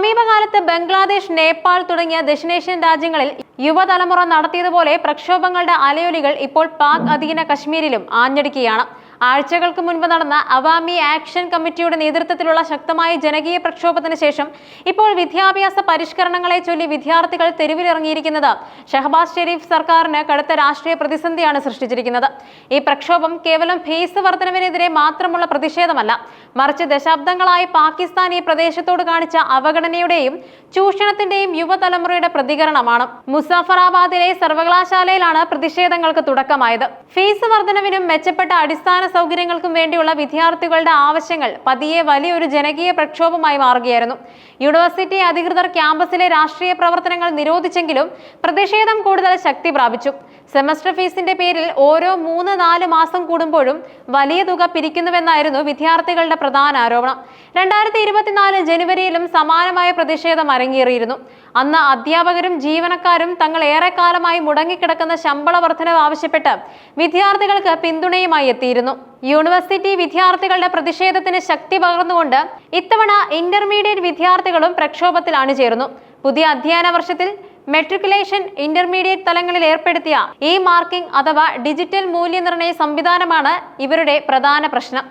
സമീപകാലത്ത് ബംഗ്ലാദേശ് നേപ്പാൾ തുടങ്ങിയ ദക്ഷിണേഷ്യൻ രാജ്യങ്ങളിൽ യുവതലമുറ നടത്തിയതുപോലെ പ്രക്ഷോഭങ്ങളുടെ അലയൊലികൾ ഇപ്പോൾ പാക് അധീന കശ്മീരിലും ആഞ്ഞടിക്കുകയാണ്. ആഴ്ചകൾക്ക് മുൻപ് നടന്ന അവാമി ആക്ഷൻ കമ്മിറ്റിയുടെ നേതൃത്വത്തിലുള്ള ശക്തമായ ജനകീയ പ്രക്ഷോഭത്തിന് ശേഷം ഇപ്പോൾ വിദ്യാഭ്യാസ പരിഷ്കരണങ്ങളെ ചൊല്ലി വിദ്യാർത്ഥികൾ തെരുവിലിറങ്ങിയിരിക്കുന്നത് ഷഹബാസ് ഷെരീഫ് സർക്കാരിന് കടുത്ത രാഷ്ട്രീയ പ്രതിസന്ധിയാണ് സൃഷ്ടിച്ചിരിക്കുന്നത്. ഈ പ്രക്ഷോഭം കേവലം ഫീസ് വർധനവിനെതിരെ മാത്രമുള്ള പ്രതിഷേധമല്ല മറിച്ച് ദശാബ്ദങ്ങളായി പാകിസ്ഥാൻ ഈ പ്രദേശത്തോട് കാണിച്ച അവഗണനയുടെയും ചൂഷണത്തിന്റെയും യുവതലമുറയുടെ പ്രതികരണമാണ്. മുസാഫറാബാദിലെ സർവകലാശാലയിലാണ് പ്രതിഷേധങ്ങൾക്ക് തുടക്കമായത്. ഫീസ് വർധനവിനും മെച്ചപ്പെട്ട അടിസ്ഥാന സൗകര്യങ്ങൾക്കും വേണ്ടിയുള്ള വിദ്യാർത്ഥികളുടെ ആവശ്യങ്ങൾ പതിയെ വലിയൊരു ജനകീയ പ്രക്ഷോഭമായി മാറുകയായിരുന്നു. യൂണിവേഴ്സിറ്റി അധികൃതർ ക്യാമ്പസിലെ രാഷ്ട്രീയ പ്രവർത്തനങ്ങൾ നിരോധിച്ചെങ്കിലും പ്രതിഷേധം കൂടുതൽ ശക്തി പ്രാപിച്ചു. സെമസ്റ്റർ ഫീസിന്റെ പേരിൽ ഓരോ മൂന്ന് നാല് മാസം കൂടുമ്പോഴും വലിയ തുക പിരിക്കുന്നുവെന്നായിരുന്നു വിദ്യാർത്ഥികളുടെ പ്രധാന ആരോപണം. രണ്ടായിരത്തി ഇരുപത്തിനാല് ജനുവരിയിലും സമാനമായ പ്രതിഷേധം അരങ്ങേറിയിരുന്നു. അന്ന് അധ്യാപകരും ജീവനക്കാരും തങ്ങൾ ഏറെക്കാലമായി മുടങ്ങിക്കിടക്കുന്ന ശമ്പള വർധനവ് ആവശ്യപ്പെട്ട് വിദ്യാർത്ഥികൾക്ക് പിന്തുണയുമായി എത്തിയിരുന്നു. യൂണിവേഴ്സിറ്റി വിദ്യാർത്ഥികളുടെ പ്രതിഷേധത്തിന് ശക്തി പകർന്നുകൊണ്ട് ഇത്തവണ ഇന്റർമീഡിയറ്റ് വിദ്യാർത്ഥികളും പ്രക്ഷോഭത്തിൽ അണിചേർന്നു പുതിയ അധ്യയന വർഷത്തിൽ മെട്രിക്കുലേഷൻ ഇന്റർമീഡിയറ്റ് തലങ്ങളിൽ ഏർപ്പെടുത്തിയ ഈ മാർക്കിംഗ് അഥവാ ഡിജിറ്റൽ മൂല്യനിർണയ സംവിധാനമാണ് ഇവരുടെ പ്രധാന പ്രശ്നം.